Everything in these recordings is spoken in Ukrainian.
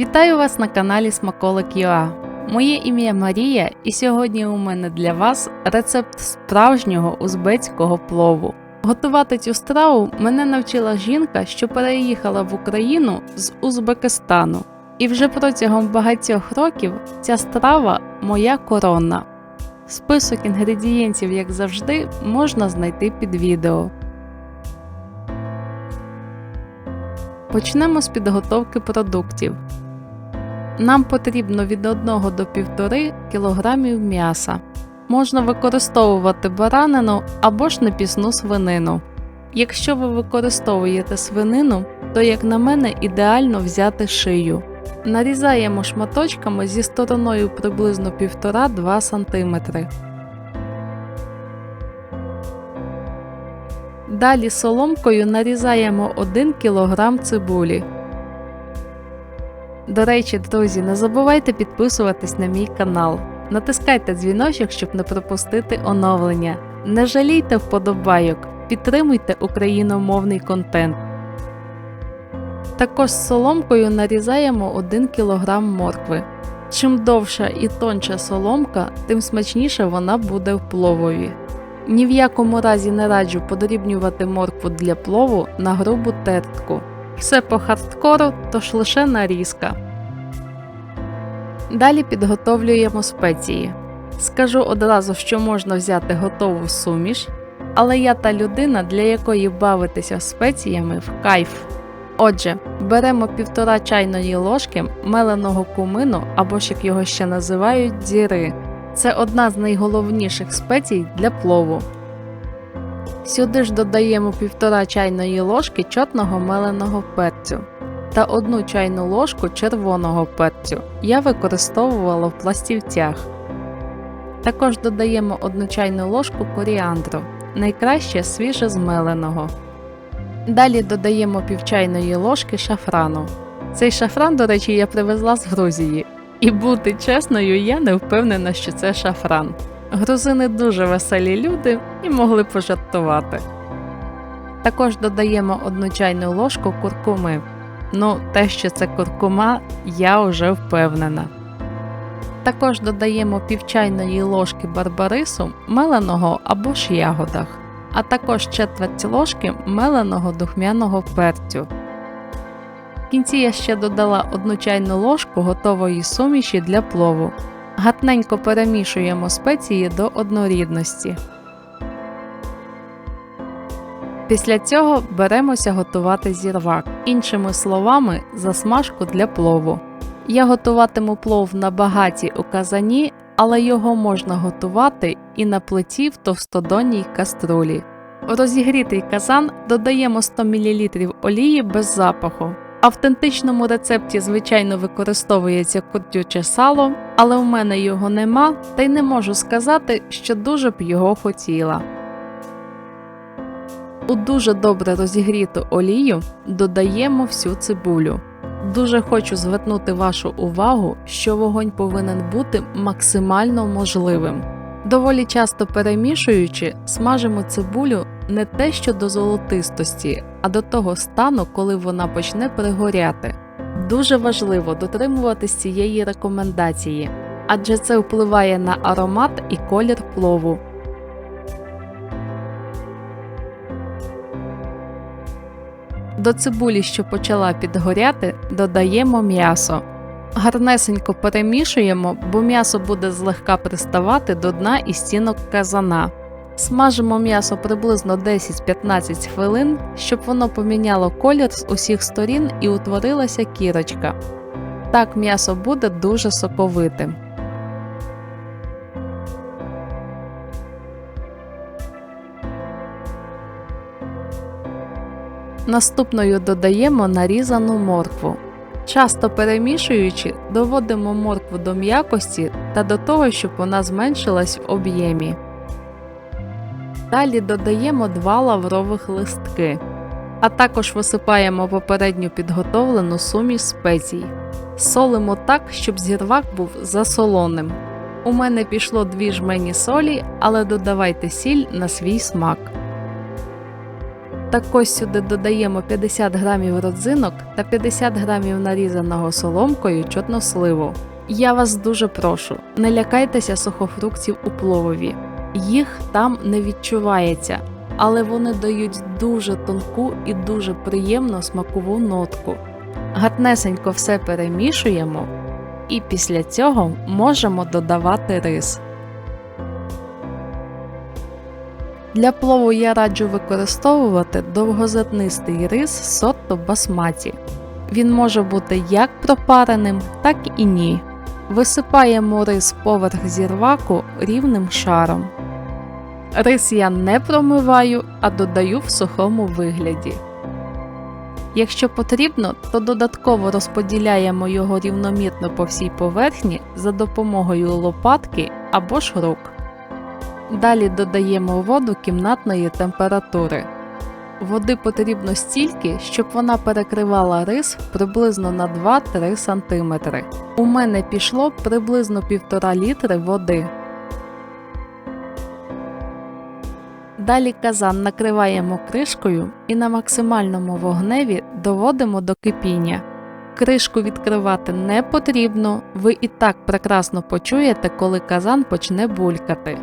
Вітаю вас на каналі Смаколик ЮА. Моє ім'я Марія, і сьогодні у мене для вас рецепт справжнього узбецького плову. Готувати цю страву мене навчила жінка, що переїхала в Україну з Узбекистану. І вже протягом багатьох років ця страва моя корона. Список інгредієнтів, як завжди, можна знайти під відео. Почнемо з підготовки продуктів. Нам потрібно від 1 до 1,5 кг м'яса. Можна використовувати баранину або ж непісну свинину. Якщо ви використовуєте свинину, то, як на мене, ідеально взяти шию. Нарізаємо шматочками зі стороною приблизно 1,5-2 см. Далі соломкою нарізаємо 1 кг цибулі. До речі, друзі, не забувайте підписуватись на мій канал. Натискайте дзвіночок, щоб не пропустити оновлення. Не жалійте вподобайок, підтримуйте україномовний контент. Також соломкою нарізаємо 1 кг моркви. Чим довша і тонша соломка, тим смачніше вона буде в пловові. Ні в якому разі не раджу подрібнювати моркву для плову на грубу тертку. Все по хардкору, тож лише нарізка. Далі підготовлюємо спеції. Скажу одразу, що можна взяти готову суміш, але я та людина, для якої бавитися спеціями в кайф. Отже, беремо півтора чайної ложки меленого кумину або ж як його ще називають дзіри. Це одна з найголовніших спецій для плову. Сюди ж додаємо півтора чайної ложки чотного меленого перцю та одну чайну ложку червоного перцю. Я використовувала в пластівцях. Також додаємо одну чайну ложку коріандру, найкраще свіже змеленого. Далі додаємо півчайної ложки шафрану. Цей шафран, до речі, я привезла з Грузії. І бути чесною, я не впевнена, що це шафран. Грузини дуже веселі люди і могли пожартувати. Також додаємо одну чайну ложку куркуми. Ну, те, що це куркума, я вже впевнена. Також додаємо півчайної ложки барбарису меленого або ж ягодах, а також четверть ложки меленого духмяного перцю. В кінці я ще додала одну чайну ложку готової суміші для плову. Гатненько перемішуємо спеції до однорідності. Після цього беремося готувати зірвак, іншими словами, засмажку для плову. Я готуватиму плов на багаті у казані, але його можна готувати і на плиті в товстодонній каструлі. У розігрітий казан додаємо 100 мл олії без запаху. Автентичному рецепті, звичайно, використовується куртюче сало, але в мене його нема, та й не можу сказати, що дуже б його хотіла. У дуже добре розігріту олію додаємо всю цибулю. Дуже хочу звернути вашу увагу, що вогонь повинен бути максимально можливим. Доволі часто перемішуючи, смажимо цибулю не те що до золотистості, а до того стану, коли вона почне пригоряти. Дуже важливо дотримуватись цієї рекомендації, адже це впливає на аромат і колір плову. До цибулі, що почала підгоряти, додаємо м'ясо. Гарнесенько перемішуємо, бо м'ясо буде злегка приставати до дна і стінок казана. Смажимо м'ясо приблизно 10-15 хвилин, щоб воно поміняло колір з усіх сторін і утворилася кірочка. Так м'ясо буде дуже соковитим. Наступною додаємо нарізану моркву. Часто перемішуючи, доводимо моркву до м'якості та до того, щоб вона зменшилась в об'ємі. Далі додаємо 2 лаврових листки, а також висипаємо попередньо підготовлену суміш спецій. Солимо так, щоб зірвак був засолоним. У мене пішло 2 жмені солі, але додавайте сіль на свій смак. Також сюди додаємо 50 грамів родзинок та 50 грамів нарізаного соломкою чорносливу. Я вас дуже прошу, не лякайтеся сухофруктів у пловові. Їх там не відчувається, але вони дають дуже тонку і дуже приємну смакову нотку. Гатнесенько все перемішуємо, і після цього можемо додавати рис. Для плову я раджу використовувати довгозернистий рис сотто басматі. Він може бути як пропареним, так і ні. Висипаємо рис поверх зірваку рівним шаром. Рис я не промиваю, а додаю в сухому вигляді. Якщо потрібно, то додатково розподіляємо його рівномірно по всій поверхні за допомогою лопатки або ж рук. Далі додаємо воду кімнатної температури. Води потрібно стільки, щоб вона перекривала рис приблизно на 2-3 см. У мене пішло приблизно 1,5 літри води. Далі казан накриваємо кришкою і на максимальному вогневі доводимо до кипіння. Кришку відкривати не потрібно, ви і так прекрасно почуєте, коли казан почне булькати.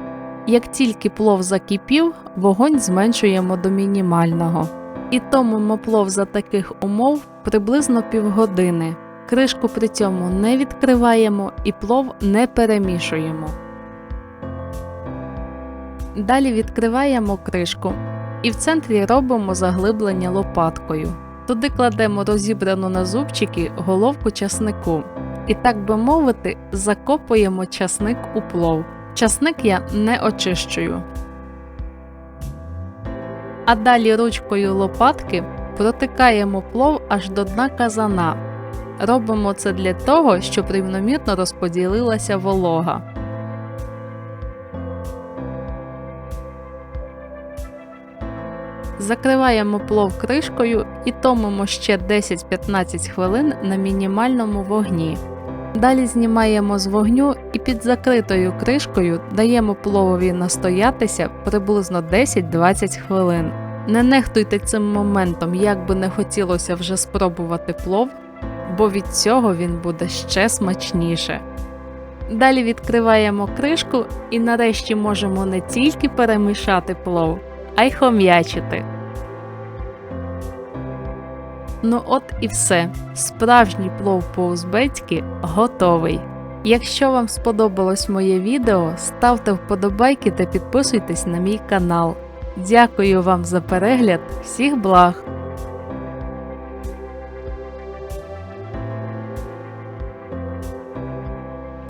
Як тільки плов закипів, вогонь зменшуємо до мінімального. І томимо плов за таких умов приблизно півгодини. Кришку при цьому не відкриваємо і плов не перемішуємо. Далі відкриваємо кришку і в центрі робимо заглиблення лопаткою. Туди кладемо розібрану на зубчики головку часнику. І так би мовити, закопуємо часник у плов. Часник я не очищую. А далі ручкою лопатки протикаємо плов аж до дна казана. Робимо це для того, щоб рівномірно розподілилася волога. Закриваємо плов кришкою і томимо ще 10-15 хвилин на мінімальному вогні. Далі знімаємо з вогню і під закритою кришкою даємо пловові настоятися приблизно 10-20 хвилин. Не нехтуйте цим моментом, як би не хотілося вже спробувати плов, бо від цього він буде ще смачніше. Далі відкриваємо кришку і нарешті можемо не тільки перемішати плов, а й хом'ячити. Ну от і все. Справжній плов по-узбецьки готовий. Якщо вам сподобалось моє відео, ставте вподобайки та підписуйтесь на мій канал. Дякую вам за перегляд, всіх благ!